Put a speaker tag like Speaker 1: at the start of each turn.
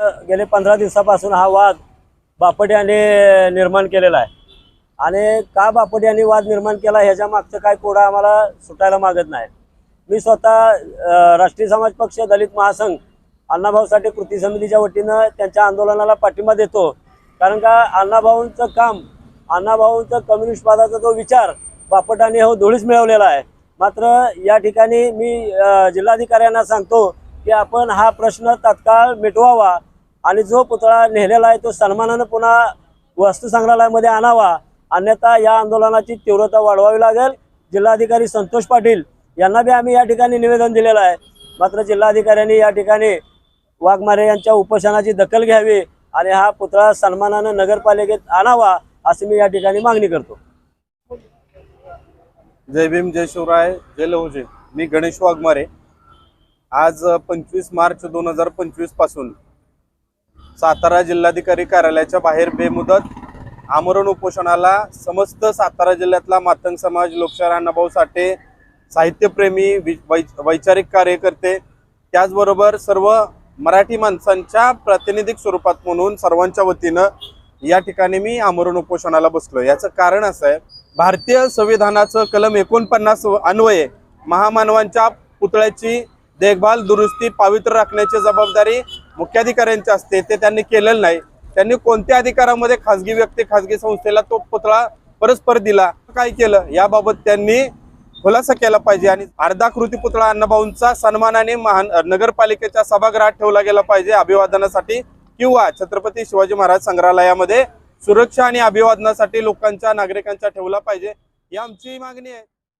Speaker 1: गेले पंधरा दिवसापासून हा वाद बापट्याने निर्माण केलेला आहे. आणि का बापट यांनी वाद निर्माण केला ह्याच्या मागचं काय कोडा आम्हाला सुटायला मागत नाही. मी स्वतः राष्ट्रीय समाज पक्ष दलित महासंघ अण्णाभाऊ साठे कृती समितीच्या वतीनं त्यांच्या आंदोलनाला पाठिंबा देतो. कारण का अण्णाभाऊंचं काम अण्णाभाऊंचं कम्युनिस्टवादाचा जो विचार बापटाने हो धुळीच मिळवलेला आहे. मात्र या ठिकाणी मी जिल्हाधिकाऱ्यांना सांगतो की आपण हा प्रश्न तात्काळ मिटवावा. आणि जो पुतळा नेलेला आहे तो सन्मानानं पुन्हा वस्तू संग्रहालयामध्ये आणावा. अन्यथा या आंदोलनाची तीव्रता वाढवावी लागेल. जिल्हाधिकारी संतोष पाटील यांना बी आम्ही या ठिकाणी निवेदन दिलेलं आहे. मात्र जिल्हाधिकाऱ्यांनी या ठिकाणी वाघमारे यांच्या उपोषणाची दखल घ्यावी आणि हा पुतळा सन्मानानं नगरपालिकेत आणावा अशी मी या ठिकाणी मागणी करतो.
Speaker 2: जय भीम जय शिवराय जय लहुजे. मी गणेश वाघमारे. आज पंचवीस मार्च दोन हजार पंचवीसपासून सातारा जिल्हाधिकारी कार्यालयाच्या बाहेर बेमुदत आमरण उपोषणाला समस्त सातारा जिल्ह्यातला मातंग समाज लोकशाहीर अण्णाभाऊ साठे साहित्यप्रेमी वि- वै- वैचारिक कार्यकर्ते त्याचबरोबर सर्व मराठी माणसांच्या प्रातिनिधिक स्वरूपात म्हणून सर्वांच्या वतीनं या ठिकाणी मी आमरण उपोषणाला बसलो याचं कारण असं आहे भारतीय संविधानाचं कलम एकोणपन्नास अन्वये महामानवांच्या पुतळ्याची देखभाल दुरुस्ती पावित्र्य राखण्याची जबाबदारी मुख्याधिकाऱ्यांची असते ते त्यांनी केलेलं नाही. त्यांनी कोणत्या अधिकारामध्ये खासगी व्यक्ती खासगी संस्थेला तो पुतळा परस्पर दिला? काय केलं? याबाबत त्यांनी खुलासा केला पाहिजे आणि अर्धाकृती पुतळा अण्णाभाऊंचा सन्मानाने महान नगरपालिकेच्या सभागृहात ठेवला गेला पाहिजे अभिवादनासाठी किंवा छत्रपती शिवाजी महाराज संग्रहालयामध्ये सुरक्षा आणि अभिवादनासाठी लोकांच्या नागरिकांच्या ठेवला पाहिजे. ही आमची मागणी आहे.